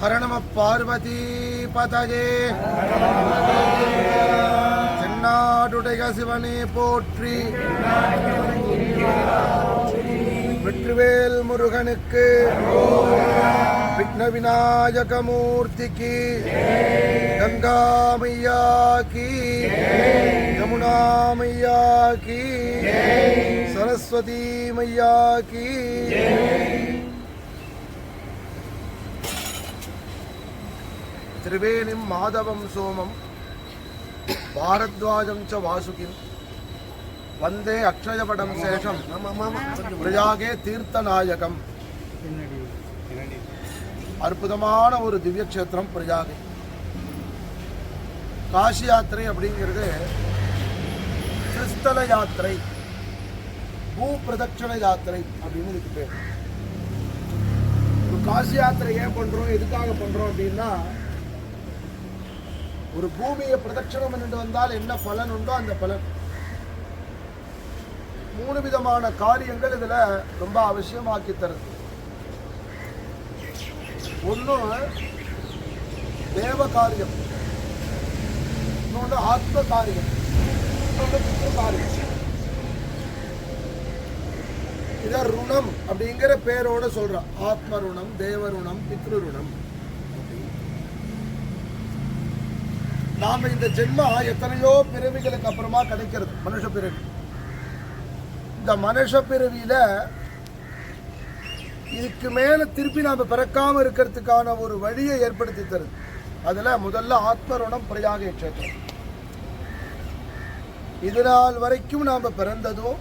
ஹர நம பார்வதி பதஜே தென்னாடுடைய சிவனே போற்றி வெற்றிவேல் முருகனுக்கு விக்ன விநாயகமூர்த்திக்கு கங்காமையாக்கி யமுனாமையாக்கி சரஸ்வதி மையாக்கி திரிவேணிம் மாதவம் சோமம் பாரத்வாஜம் ச வாசுகிம் வந்தே அக்ஷயபடம் சேஷம் பிரஜாகே தீர்த்தநாயகம் அற்புதமான ஒரு திவ்ய கஷேத்திரம் பிரஜாகை காசி யாத்திரை அப்படிங்கிறது கிறிஸ்தல யாத்திரை பூ பிரதட்சண யாத்திரை அப்படின்னு இதுக்கு பேர் காசி யாத்திரை ஏன் பண்றோம் எதுக்காக பண்ணுறோம் அப்படின்னா ஒரு பூமியை பிரதட்சணம் பண்ணிட்டு வந்தால் என்ன பலன் உண்டோ அந்த பலன். மூணு விதமான காரியங்கள் இதுல ரொம்ப அவசியமாக்கி தருது. ஒன்று தேவ காரியம். இன்னொன்று ஆத்ம காரியம். இன்னொன்று பித்ரு காரியம். இத ருணம் அப்படிங்கிற பேரோட சொல்றான் ஆத்ம ருணம் தேவ ருணம் பித்ரு ருணம். நாம இந்த ஜென்மா எத்தனையோ பிறவிகளுக்கு அப்புறமா கிடைக்கிறது. மனுஷ பிறவி. இந்த மனுஷ பிறவியில இதுக்கு மேல திருப்பி நாம பிறக்காம இருக்கிறதுக்கான ஒரு வழியை ஏற்படுத்தி தருது. அதுல முதல்ல ஆத்மருணம் பிரயாக கஷேத்திரம். இது நாள் வரைக்கும் நாம பிறந்ததும்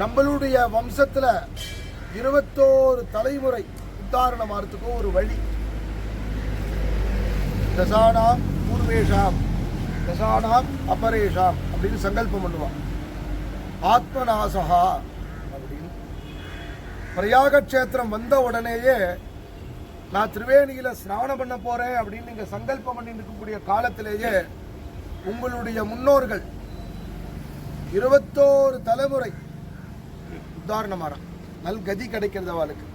நம்மளுடைய வம்சத்துல இருபத்தோரு தலைமுறை உத்தாரணமாகறதுக்கும் ஒரு வழி. தசானாம் பூர்வேஷாம் தசானாம் அபரேஷாம் அப்படின்னு சங்கல்பம் பண்ணுவான். ஆத்மநாசகா அப்படின்னு. பிரயாக கஷேத்திரம் வந்த உடனேயே நான் திரிவேணியில் ஸ்நானம் பண்ண போகிறேன் அப்படின்னு நீங்கள் சங்கல்பம் பண்ணி இருக்கக்கூடிய காலத்திலேயே உங்களுடைய முன்னோர்கள் இருபத்தோரு தலைமுறை உதாரணமாக நல் கதி கிடைக்கிறது அவளுக்கு.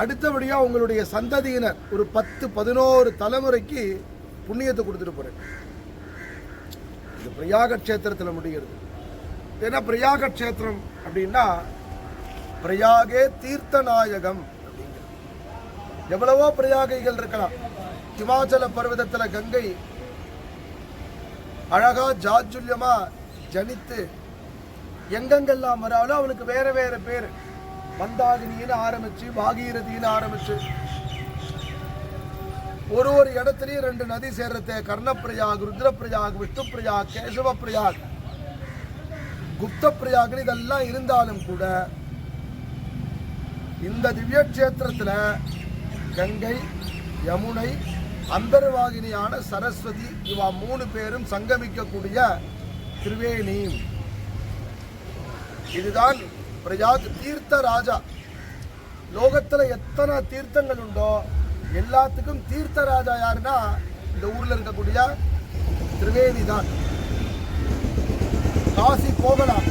அடுத்தபடியாக உங்களுடைய சந்ததியினர் ஒரு பத்து பதினோரு தலைமுறைக்கு புண்ணியத்தை கொடுத்துட்டு போகிறேன் இது பிரயாக கஷேத்திரத்தில் முடிகிறது. ஏன்னா பிரயாக கஷேத்திரம் அப்படின்னா பிரயாகே தீர்த்தநாயகம் அப்படிங்கிறது எவ்வளவோ பிரயாகைகள் இருக்கலாம். இமாச்சல பர்வதத்தில் கங்கை அழகா ஜாஜுல்யமா ஜனித்து எங்கெங்கெல்லாம் வராலும் அவனுக்கு வேற வேற பேர். மந்தாகினின்னு ஆரம்பிச்சு பாகீரதின்னு ஆரம்பிச்சு ஒரு ஒரு இடத்துலையும் ரெண்டு நதி சேர்றது. கர்ணப்பிரயாக் ருத்ரப்பிரயாக் விஷ்ணுப்பிரயாக் கேசவ பிரயாக் குப்த பிரயாக்னு இதெல்லாம் இருந்தாலும் கூட இந்த திவ்ய கஷேத்திரத்தில் கங்கை யமுனை அந்தர்வாகினியான சரஸ்வதி இவா மூணு பேரும் சங்கமிக்கக்கூடிய திரிவேணி. இதுதான் பிரயாக் தீர்த்த ராஜா லோகத்தில் எத்தனை தீர்த்தங்கள் உண்டோ எல்லாத்துக்கும் தீர்த்த ராஜா யாருன்னா இந்த ஊர்ல இருக்கக்கூடிய திரிவேதி தான். காசி போகலாம்.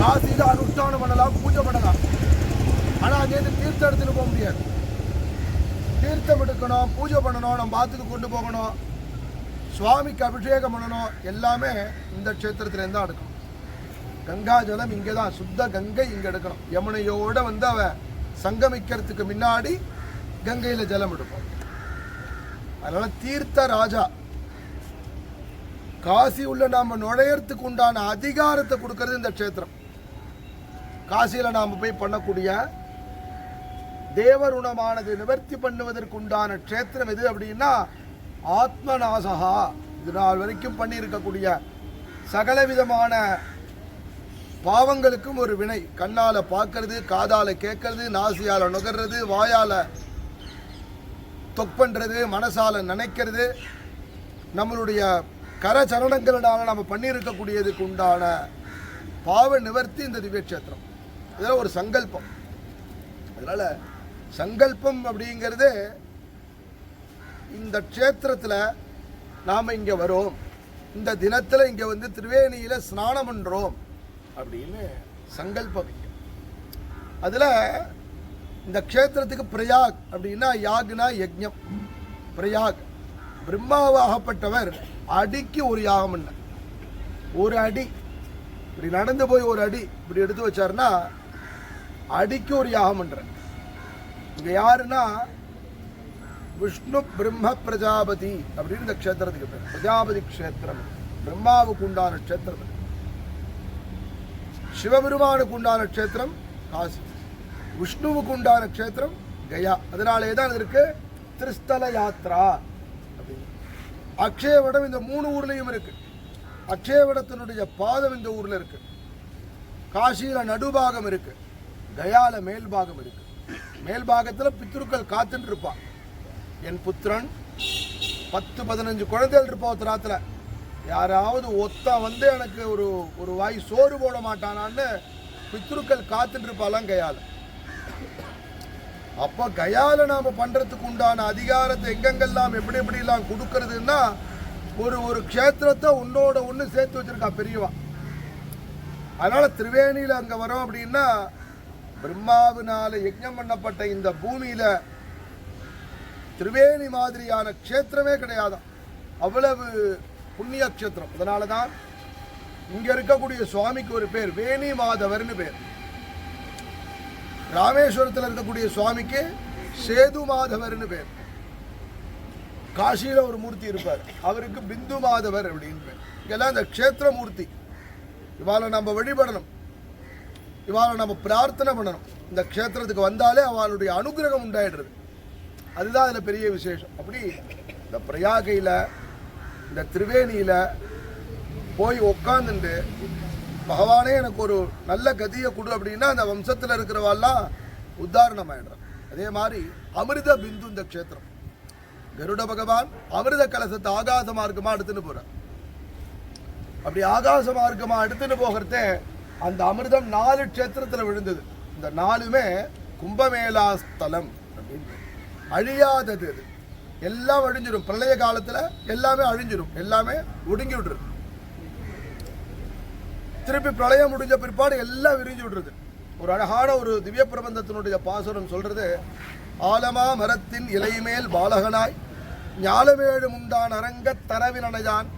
காசியில் அனுஷ்டானம் பண்ணலாம் பூஜை பண்ணலாம் ஆனா அங்கேருந்து தீர்த்தம் எடுத்துட்டு போக முடியாது. தீர்த்தம் எடுக்கணும் பூஜை பண்ணணும் நம்ம பார்த்துக்கு கொண்டு போகணும். சுவாமிக்கு அபிஷேகம் பண்ணணும். எல்லாமே இந்த க்ஷேத்திரத்துல தான் எடுக்கணும். கங்கா ஜலம் இங்கே தான் சுத்த கங்கை இங்க எடுக்கணும். யமுனையோடு வந்து அவ சங்கமிக்கிறதுக்கு முன்னாடி கங்கையில் ஜலம் எடுப்போம். அதனால் தீர்த்த ராஜா காசி உள்ள நாம் நுழையறதுக்கு உண்டான அதிகாரத்தை கொடுக்கறது இந்த க்ஷேத்திரம். காசியில் நாம் போய் பண்ணக்கூடிய தேவருணமானது நிவர்த்தி பண்ணுவதற்கு உண்டான க்ஷேத்திரம் எது அப்படின்னா ஆத்மநாசகா இது நாள் வரைக்கும் பண்ணியிருக்கக்கூடிய சகல விதமான பாவங்களுக்கும் ஒரு வினை. கண்ணால் பார்க்கறது காதால் கேட்கறது நாசியால் நுகர்றது வாயால் தொக் பண்ணுறது மனசால் நினைக்கிறது நம்மளுடைய கரச்சரணங்களினால நம்ம பண்ணியிருக்கக்கூடியதுக்கு உண்டான பாவ நிவர்த்தி இந்த திவ்யக்ஷேத்திரம் இதெல்லாம் ஒரு சங்கல்பம். அதனால் சங்கல்பம் அப்படிங்கிறது இந்த க்ஷேத்திரத்தில் நாம் இங்கே வரோம். இந்த தினத்தில் இங்கே வந்து திருவேணியில் ஸ்நானம் பண்ணுறோம் அப்படின்னு சங்கல்பம் வைக்கும் அதில் இந்த க்ஷேத்திரத்துக்கு பிரயாக் அப்படின்னா யாக்னா யஜ்யம். பிரயாக். பிரம்மாவாகப்பட்டவர் அடிக்கு ஒரு யாகம் என்ன ஒரு அடி. இப்படி நடந்து போய் ஒரு அடி இப்படி எடுத்து வச்சாருன்னா அடிக்கு ஒரு யாகம் பண்ற இங்கே யாருன்னா? விஷ்ணு பிரம்ம பிரஜாபதி அப்படின்னு இந்த க்ஷேத்திரத்துக்கு பேர். பிரஜாபதி க்ஷேத்திரம். பிரம்மாவுக்கு உண்டான க்ஷேத்திரம். சிவபெருமானுக்கு உண்டான க்ஷேத்திரம் காசி. விஷ்ணுவுக்கு உண்டான க்ஷேத்திரம் கயா. அதனாலே தான் இருக்கு திருஸ்தல யாத்ரா அப்படின்னு. அக்ஷயவடம் இந்த மூணு ஊர்லேயும் இருக்கு. அக்ஷயவடத்தினுடைய பாதம் இந்த ஊரில் இருக்கு. காசியில் நடுபாகம் இருக்கு. கயால மேல்பாகம் இருக்கு. மேல்பாகத்தில் பித்ருக்கள் காத்துட்டு இருப்பான் என் புத்திரன் பத்து பதினஞ்சு குழந்தைகள் இருப்பா ஒருத்தராத்துல யாராவது ஒத்த வந்து எனக்கு ஒரு ஒரு வாய் சோறு போட மாட்டானான்னு பித்ருக்கள் காத்துட்டு இருப்பாலாம் கையால். அப்போ கயால நாம பண்றதுக்கு உண்டான அதிகாரத்தை எங்கெங்கெல்லாம் எப்படி எப்படி எல்லாம் கொடுக்கறதுன்னா ஒரு ஒரு க்ஷேத்திரத்தை உன்னோட ஒன்று சேர்த்து வச்சிருக்கா பெரியவா. அதனால திரிவேணியில் அங்க வரோம் அப்படின்னா பிரம்மாவினால யஜ்ஞம் பண்ணப்பட்ட இந்த பூமியில திரிவேணி மாதிரியான க்ஷேத்திரமே கிடையாதான் அவ்வளவு புண்ணிய க்ஷேத்திரம். அதனால தான் இங்க இருக்கக்கூடிய சுவாமிக்கு ஒரு பேர் வேணி மாதவர்னு பேர். ராமேஸ்வரத்தில் இருக்கக்கூடிய சுவாமிக்கு சேது மாதவர்னு பேர். காசியில ஒரு மூர்த்தி இருப்பார். அவருக்கு பிந்து மாதவர் அப்படின்னு பேர். இங்கெல்லாம் இந்த க்ஷேத்திர மூர்த்தி. இவாளை நம்ம வழிபடணும். இவாளை நம்ம பிரார்த்தனை பண்ணணும். இந்த க்ஷேத்திரத்துக்கு வந்தாலே அவளுடைய அனுகிரகம் உண்டாயிடுறது. அதுதான் அதில் பெரிய விசேஷம். அப்படி இந்த பிரயாகையில் இந்த திரிவேணியில் போய் உக்காந்துட்டு பகவானே எனக்கு ஒரு நல்ல கதியை கொடு அப்படின்னா அந்த வம்சத்தில் இருக்கிறவாள்லாம் உத்தாரணம் ஆயிடுறான் அதே மாதிரி அமிர்த பிந்து இந்த க்ஷேத்திரம். கருட பகவான் அமிர்த கலசத்தை ஆகாச மார்க்கமாக எடுத்துன்னு போகிறார் அப்படி ஆகாச மார்க்கமாக எடுத்துன்னு போகிறதே அந்த அமிர்தம் நாலு க்ஷேத்திரத்தில் விழுந்தது. இந்த நாலுமே கும்பமேளா ஸ்தலம் அப்படின்னு அழியாதது அது. எல்லாம் அழிஞ்சிடும் பிரளய காலத்தில் எல்லாமே அழிஞ்சிடும் எல்லாமே ஒடுங்கி விடுறது திருப்பி பிரளயம் முடிஞ்ச பிற்பாடு எல்லாம் விரிஞ்சு விடுறது. ஒரு அழகான ஒரு திவ்ய பிரபந்தத்தினுடைய பாசுரம் சொல்றது ஆலமா மரத்தின் இலைமேல் பாலகனாய் ஞாலமேழும் உண்டான் அரங்கத் தரவினனையான்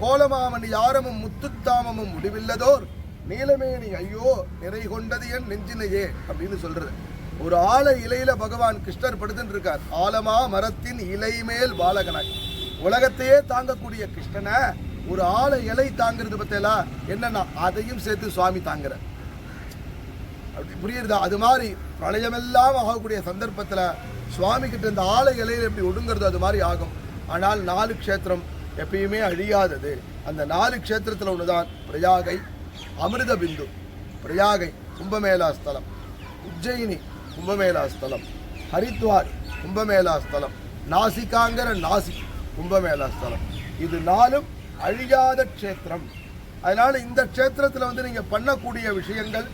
கோலமாமன் யாரமும் முத்துத்தாமமும் முடிவில்லதோர் நீலமேனி ஐயோ நிறை கொண்டது என் நெஞ்சினையே அப்படின்னு சொல்றது. ஒரு ஆல இலையில பகவான் கிருஷ்ணர் படுத்துட்டு இருக்கார் ஆலமா மரத்தின் இலை மேல் பாலகனாய் உலகத்தையே தாங்கக்கூடிய கிருஷ்ணனை ஒரு ஆல இலை தாங்கிறது பற்றியெல்லாம் என்னன்னா அதையும் சேர்த்து சுவாமி தாங்குற. அப்படி புரியுறதா? அது மாதிரி பிரளயமெல்லாம் ஆகக்கூடிய சந்தர்ப்பத்தில் சுவாமி கிட்ட இந்த ஆலை இலையில் எப்படி ஒடுங்கிறது அது மாதிரி ஆகும். ஆனால் நாலு க்ஷேத்திரம் எப்பயுமே அழியாதது. அந்த நாலு க்ஷேத்திரத்தில் தான் பிரயாகை அமிர்த பிந்து. பிரயாகை கும்பமேளா ஸ்தலம். உஜ்ஜயினி கும்பமேளா ஸ்தலம். ஹரித்வார் கும்பமேளா ஸ்தலம். நாசிகாங்கிற நாசிக் கும்பமேளா ஸ்தலம். இது நாலும் அழியாத க்ஷேத்திரம். அதனால இந்த க்ஷேத்திரத்தில் வந்து நீங்கள் பண்ணக்கூடிய விஷயங்கள்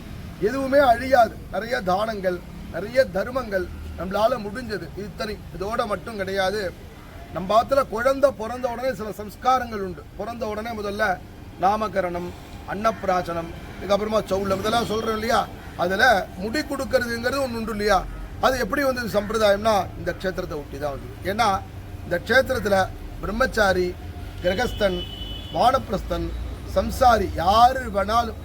எதுவுமே அழியாது. நிறைய தானங்கள் நிறைய தர்மங்கள் நம்மளால் முடிஞ்சது. இத்தனை இதோட மட்டும் கிடையாது. நம்ம ஆத்துல குழந்த பிறந்த உடனே சில சம்ஸ்காரங்கள் உண்டு. பிறந்த உடனே முதல்ல நாமகரணம் அன்னப்பிராச்சனம் இதுக்கப்புறமா சவுளம் இதெல்லாம் சொல்கிறோம் இல்லையா? அதில் முடி கொடுக்கறதுங்கிறது ஒன்று உண்டு இல்லையா? அது எப்படி வந்தது சம்பிரதாயம்னா இந்த க்ஷேத்திரத்தை ஒட்டி தான் வந்தது ஏன்னா இந்த க்ஷேத்திரத்தில் பிரம்மச்சாரி கிரகஸ்தன் வானப்பிரஸ்தன் சம்சாரி யாரு வேணாலும்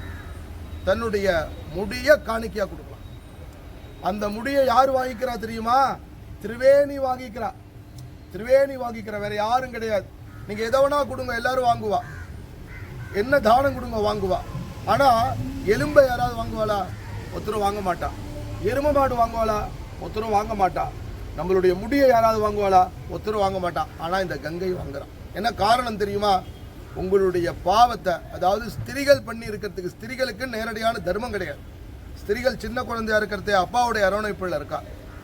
தன்னுடைய முடியை காணிக்கையாக கொடுக்கலாம். அந்த முடியை யார் வாங்கிக்கிறா தெரியுமா? திரிவேணி வாங்கிக்கிறா. திரிவேணி வாங்கிக்கிற. வேற யாரும் கிடையாது. நீங்க எதை வேணா கொடுங்க எல்லாரும் வாங்குவா. என்ன தானம் கொடுங்க வாங்குவா. ஆனா எலும்பை யாராவது வாங்குவாளா? ஒருத்தரும் வாங்க மாட்டா. எரும மாடு வாங்குவாளா? ஒருத்தரும் வாங்க மாட்டா. நம்மளுடைய முடியை யாராவது வாங்குவாளா? ஒருத்தரும் வாங்க மாட்டா. ஆனா இந்த கங்கை வாங்குறான் என்ன காரணம் தெரியுமா? உங்களுடைய பாவத்தை அதாவது ஸ்திரிகள் பண்ணி இருக்கிறதுக்கு ஸ்திரிகளுக்கு நேரடியான தர்மம் கிடையாது. ஸ்திரிகள் சின்ன குழந்தையா இருக்கிறதே அப்பாவுடைய அரவணைப்பில் இருக்கா?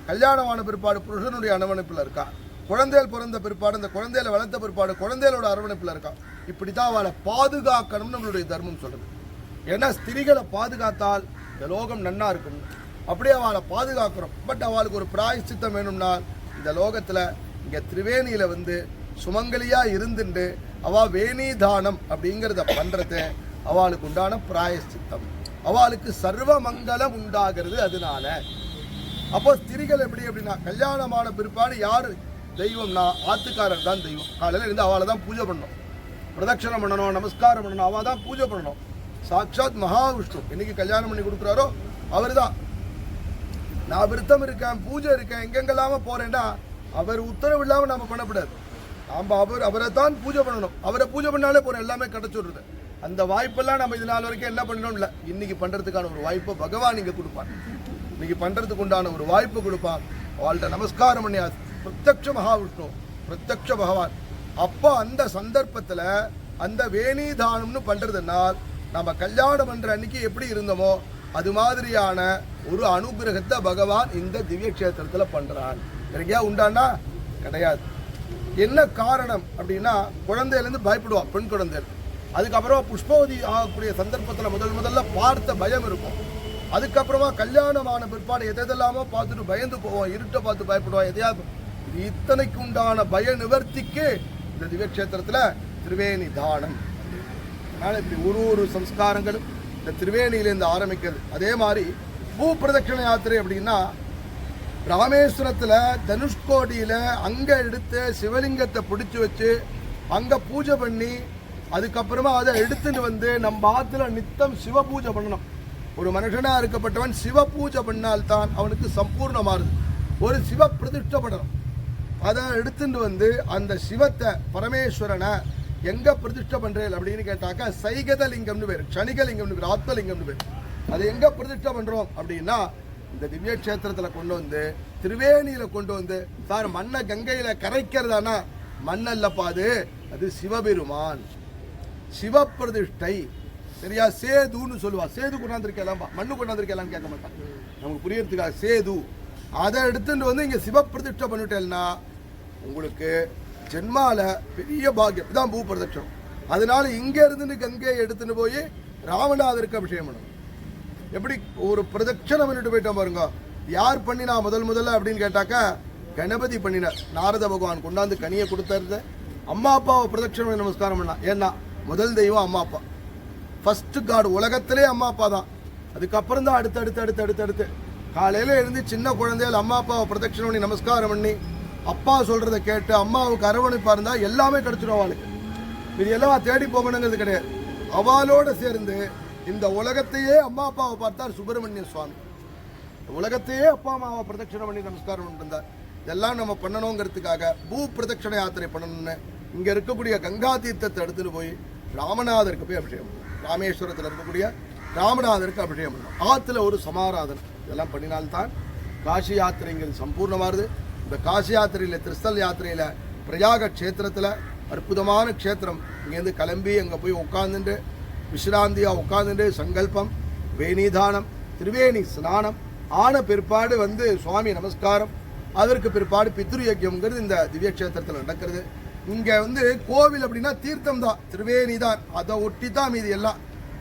கல்யாணமான பிற்பாடு புருஷனுடைய அரவணைப்பில் இருக்கா? குழந்தைகள் பிறந்த பிற்பாடு அந்த குழந்தையில வளர்த்த பிற்பாடு குழந்தைகளோட அரவணைப்பில் இருக்கா? இப்படி தான் அவளை பாதுகாக்கணும்னு நம்மளுடைய தர்மம் சொல்லுது. ஏன்னா ஸ்திரிகளை பாதுகாத்தால் இந்த லோகம் நன்னா இருக்கும். அப்படியே அவளை பாதுகாக்கிறோம். பட் அவளுக்கு ஒரு பிராயச்சித்தம் வேணும்னால் இந்த லோகத்தில் இங்கே திரிவேணியில் வந்து சுமங்கலியாக இருந்துண்டு அவ வேணி தானம் அப்படிங்கிறத பண்ணுறது அவளுக்கு உண்டான பிராயச்சித்தம். அவளுக்கு சர்வ மங்களம் உண்டாகிறது அதனால. அப்போ ஸ்திரிகள் எப்படி அப்படின்னா கல்யாணமான பிற்பாடு யாரு தெய்வம்னா ஆத்துக்காரர் தான் தெய்வம். காலையில இருந்து அவளை தான் பூஜை பண்ணணும். பிரதட்சணம் பண்ணணும் நமஸ்காரம் பண்ணணும் அவள் தான் பூஜை பண்ணணும். சாட்சாத் மகாவிஷ்ணு இன்னைக்கு கல்யாணம் பண்ணி கொடுக்குறாரோ அவர் தான். நான் விருத்தம் இருக்கேன் பூஜை இருக்கேன் எங்கெங்கெல்லாம போறேன்னா அவர் உத்தரவு இல்லாமல் நம்ம பண்ணக்கூடாது. நாம அவர் அவரை தான் பூஜை பண்ணணும். அவரை பூஜை பண்ணாலே போகிற எல்லாமே கிடச்சிடுறது அந்த வாய்ப்பெல்லாம் நம்ம இது நாள் வரைக்கும் என்ன பண்ணணும் இல்லை. இன்னைக்கு பண்ணுறதுக்கான ஒரு வாய்ப்பை பகவான் இங்கே கொடுப்பான் இன்னைக்கு பண்ணுறதுக்கு உண்டான ஒரு வாய்ப்பு கொடுப்பான் அவள்கிட்ட நமஸ்காரம் பண்ணி பிரத்யக்ஷ மகாவிஷ்ணு பிரத்யக்ஷ பகவான். அப்போ அந்த சந்தர்ப்பத்தில் அந்த வேணிதானம்னு பண்ணுறதுனால் நம்ம கல்யாணம் பண்ணுற அன்னைக்கு எப்படி இருந்தோமோ அது மாதிரியான ஒரு அனுகிரகத்தை பகவான் இந்த திவ்ய கஷேத்திரத்தில் பண்ணுறான் எனக்கே உண்டானா? கிடையாது. என்ன காரணம் அப்படின்னா குழந்தையிலேருந்து பயப்படுவா பெண் குழந்தை அதுக்கப்புறமா புஷ்பவதி ஆகக்கூடிய சந்தர்ப்பத்தில் முதல் முதல்ல பார்த்த பயம் இருக்கும். அதுக்கப்புறமா கல்யாணமான பிற்பாடு எதெல்லாமோ பார்த்துட்டு பயந்து போவோம் இருட்டை பார்த்து பயப்படுவோம் எதையாவது. இத்தனைக்கு உண்டான பய நிவர்த்திக்கு இந்த திவ்யக்ஷேத்திரத்தில் திருவேணி தானம். அதனால் இப்படி ஒரு ஒரு சம்ஸ்காரங்களும் இந்த திருவேணியிலேருந்து ஆரம்பிக்கிறது. அதே மாதிரி பூ பிரதட்சிண யாத்திரை அப்படின்னா ராமேஸ்வரத்தில் தனுஷ்கோடியில் அங்கே எடுத்து சிவலிங்கத்தை பிடிச்சி வச்சு அங்கே பூஜை பண்ணி அதுக்கப்புறமா அதை எடுத்துட்டு வந்து நம்ம ஆற்றுல நித்தம் சிவ பூஜை பண்ணணும். ஒரு மனுஷனாக இருக்கப்பட்டவன் சிவ பூஜை பண்ணால்தான் அவனுக்கு சம்பூர்ணமாறுது ஒரு சிவ பிரதிஷ்டை பண்ணணும் அதை எடுத்துட்டு வந்து அந்த சிவத்தை பரமேஸ்வரனை எங்கே பிரதிஷ்டை பண்ணுறேன் அப்படின்னு கேட்டாக்கா சைகதலிங்கம்னு பேர் க்ஷணிகலிங்கம்னு பேர் ஆத்மலிங்கம்னு பேர். அதை எங்கே பிரதிஷ்டை பண்ணுறோம் அப்படின்னா இந்த திவ்ய கஷேத்திரத்தில் கொண்டு வந்து திருவேணியில் கொண்டு வந்து சார் மண்ணை கங்கையில் கரைக்கிறதானா? மண்ணல்லப்பா அது அது சிவபெருமான். சிவப்பிரதிஷ்டை. சரியா? சேதுன்னு சொல்லுவா. சேது கொண்டாந்துருக்கலாம் மண்ணு கொண்டாந்துருக்கலாம்னு கேட்க மாட்டான். நமக்கு புரியறதுக்காக சேது. அதை எடுத்துட்டு வந்து இங்கே சிவப்பிரதிஷ்டை பண்ணிட்டேன்னா உங்களுக்கு ஜென்மாவில் பெரிய பாக்கியம். தான் பூ பிரதட்சணம். அதனால இங்கே இருந்து கங்கையை எடுத்துன்னு போய் ராமநாதருக்கு அபிஷேகம் பண்ணணும். எப்படி ஒரு பிரதட்சணம் பண்ணிட்டு போயிட்டோம் பாருங்க. யார் பண்ணினா முதல் முதல்ல அப்படின்னு கேட்டாக்கா கணபதி பண்ணினார் நாரத பகவான் கொண்டாந்து கனியை கொடுத்தது அம்மா அப்பாவை பிரதட்சணம் பண்ணி நமஸ்காரம் பண்ணா ஏன்னா முதல் தெய்வம் அம்மா அப்பா. ஃபஸ்ட்டு காடு உலகத்திலே அம்மா அப்பா தான். அதுக்கப்புறம் தான் அடுத்து அடுத்து அடுத்து அடுத்து அடுத்து. காலையில் எழுந்து சின்ன குழந்தைகள் அம்மா அப்பாவை பிரதட்சணம் பண்ணி நமஸ்காரம் பண்ணி அப்பா சொல்கிறத கேட்டு அம்மாவுக்கு அரவணைப்பாக இருந்தால் எல்லாமே கிடச்சிடும் அவளுக்கு. இது எல்லாம் தேடி போகணுங்கிறது கிடையாது. அவளோட சேர்ந்து இந்த உலகத்தையே அம்மா அப்பாவை பார்த்தார் சுப்பிரமணிய சுவாமி. இந்த உலகத்தையே அப்பா அம்மாவை பிரதட்சணம் பண்ணி நமஸ்காரம் பண்ணிருந்தார் இதெல்லாம் நம்ம பண்ணணுங்கிறதுக்காக பூ பிரதட்சண யாத்திரை பண்ணணும்னு இங்கே இருக்கக்கூடிய கங்கா தீர்த்தத்தை எடுத்துட்டு போய் ராமநாதருக்கு போய் அபிஷேகம் பண்ணணும். ராமேஸ்வரத்தில் இருக்கக்கூடிய ராமநாதருக்கு அபிஷேகம் பண்ணணும். ஆற்றுல ஒரு சமாராதன். இதெல்லாம் பண்ணினால்தான் காசி யாத்திரைங்கிறது சம்பூர்ணமாகுது. இந்த காசி யாத்திரையில் திருஸ்தல் யாத்திரையில் பிரயாக க்ஷேத்திரத்தில் அற்புதமான க்ஷேத்திரம் இங்கேருந்து கிளம்பி அங்கே போய் உட்காந்துட்டு விசிராந்தியாக உட்காந்துட்டு சங்கல்பம் வேணிதானம் திரிவேணி ஸ்நானம் ஆன பிற்பாடு வந்து சுவாமி நமஸ்காரம் அதற்கு பிற்பாடு பித்ரு யஜ்யம்ங்கிறது இந்த திவ்யக்ஷேத்திரத்தில் நடக்கிறது. இங்கே வந்து கோவில் அப்படின்னா தீர்த்தம் தான் திரிவேணி தான் அதை ஒட்டி தான் மீது எல்லாம்.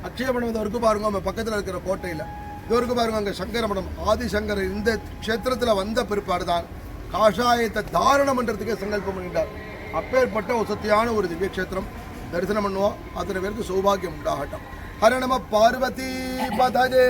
அக்ஷயபடம் இருக்கு பாருங்க நம்ம பக்கத்தில் இருக்கிற கோட்டையில். இவருக்கு பாருங்க அங்கே சங்கரமடம் ஆதிசங்கர் இந்த க்ஷேத்திரத்தில் வந்த பிற்பாடு தான் காஷாயத்தை தாரணம் பண்ணுறதுக்கே சங்கல்பம் பண்ணிட்டார். அப்பேற்பட்ட வசதியான ஒரு திவ்யக்ஷேத்திரம் தரிசனம் பண்ணுவோம் அத்தனை பேருக்கு சௌபாகியம் உண்டாகட்டும் ஹர நம பார்வதி பதஜே